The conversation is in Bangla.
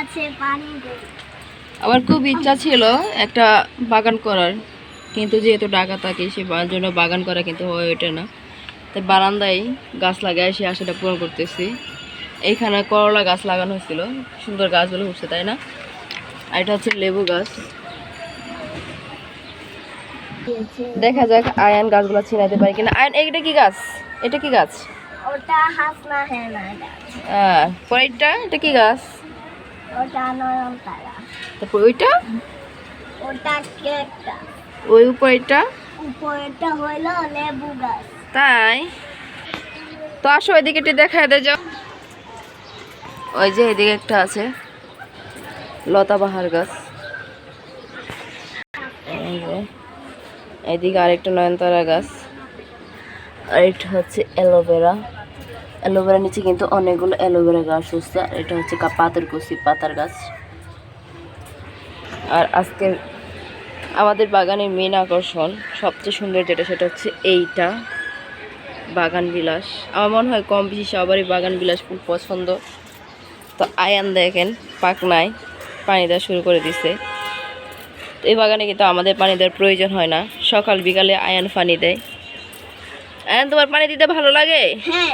আছে পানি দেই আমার খুব ইচ্ছা ছিল একটা বাগান করার কিন্তু যেহেতু ঢাকা থাকে সে জন্য বাগান করা কিন্তু হয়ে ওঠে না। তাই বারান্দায় গাছ লাগায় সে আশাটা পূরণ করতেছি। এইখানে করলা গাছ লাগানো হয়েছিল সুন্দর গাছগুলো উঠছে তাই না? আর এটা হচ্ছে লেবু গাছ। দেখা যাক আয়ান গাছগুলো ছিনাইতে পারি কিনা। আয়ান এটা কি গাছ? এটা কি গাছ? ওটা হাসনা হ্যাঁ না হ্যাঁ পরে এটা এটা কি গাছ? ওটা তারপর ওইটা? ওটা কেকটা। ওই উপরেটা উপরেটা হইল লেবু গাছ। তাই? তো আসো এদিকে একটু দেখা দে যাও। ওই যে এদিকে একটা আছে লতা বাহার গাছ। এদিকে আরেকটা নয়নতারা গাছ। আর এটা হচ্ছে অ্যালোভেরা। অ্যালোভেরা নিচে কিন্তু অনেকগুলো অ্যালোভেরা গাছ হচ্ছে, আর এটা হচ্ছে পাতের কুচি, পাতার গাছ। আর আজকের আমাদের বাগানের মেন আকর্ষণ, সবচেয়ে সুন্দর যেটা সেটা হচ্ছে এইটা, বাগান বিলাস। আমার মনে হয় কম বেশি সবারই বাগান বিলাস ফুল পছন্দ। তো আয়ান দেখেন, পাকনায় পানি দেওয়া শুরু করে দিছে। এই বাগানে কিন্তু আমাদের পানি দেওয়ার প্রয়োজন হয় না। সকাল বিকালে আয়ান পানি দেয়। আয়ান, তোমার পানি দিতে ভালো লাগে? হ্যাঁ।